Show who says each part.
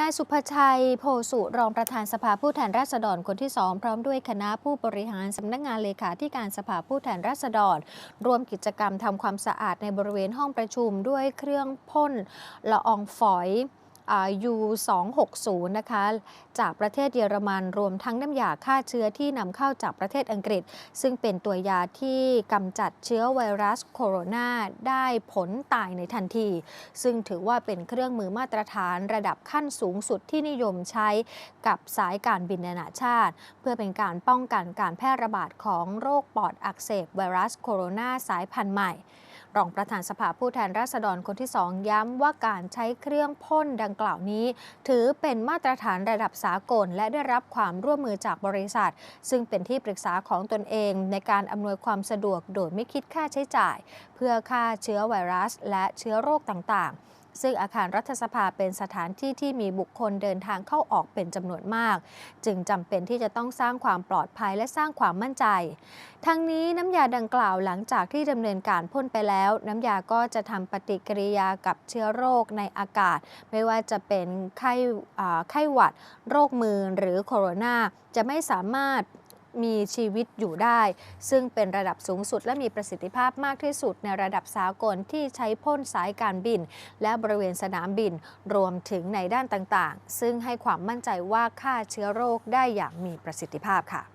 Speaker 1: นายสุภชัย โพสุรองประธานสภาผู้แทนราษฎรคนที่สองพร้อมด้วยคณะผู้บริหารสำนักงานเลขาธิการสภาผู้แทนราษฎรรวมกิจกรรมทำความสะอาดในบริเวณห้องประชุมด้วยเครื่องพ่นละอองฝอย ยู260 นะคะจากประเทศเยอรมันรวมทั้งน้ำยาฆ่าเชื้อที่นำเข้าจากประเทศอังกฤษ ซึ่งเป็นตัวยาที่กำจัดเชื้อไวรัสโคโรนาได้ผลตายในทันที ซึ่งถือว่าเป็นเครื่องมือมาตรฐานระดับขั้นสูงสุดที่นิยมใช้กับสายการบินนานาชาติ เพื่อเป็นการป้องกันการแพร่ระบาดของโรคปอดอักเสบไวรัสโคโรนาสายพันธุ์ใหม่ รองประธานสภาผู้แทนราษฎรคนที่สองย้ำว่าการใช้เครื่องพ่นดังกล่าวนี้ ถือเป็นมาตรฐานระดับสากล และได้รับความร่วมมือจากบริษัท ซึ่งเป็นที่ปรึกษาของตนเองในการอำนวยความสะดวกโดยไม่คิดค่าใช้จ่าย เพื่อฆ่าเชื้อไวรัส และเชื้อโรคต่างๆ ซึ่งอาคารรัฐสภาเป็นสถานที่ที่มีบุคคลเดินทางเข้าออกเป็นจำนวนมาก จึงจำเป็นที่จะต้องสร้างความปลอดภัยและสร้างความมั่นใจ ทั้งนี้น้ำยาดังกล่าวหลังจากที่ดำเนินการพ่นไปแล้ว น้ำยาก็จะทำปฏิกิริยากับเชื้อโรคในอากาศ ไม่ว่าจะเป็นไข้ไข้หวัด โรคมือหรือโคโรนาจะไม่สามารถ มีชีวิตอยู่ได้ ซึ่งเป็นระดับสูงสุดและมีประสิทธิภาพมากที่สุดในระดับสากลที่ใช้พ่นสายการบิน และบริเวณสนามบินรวมถึงในด้านต่างๆ ซึ่งให้ความมั่นใจว่าฆ่าเชื้อโรคได้อย่างมีประสิทธิภาพค่ะ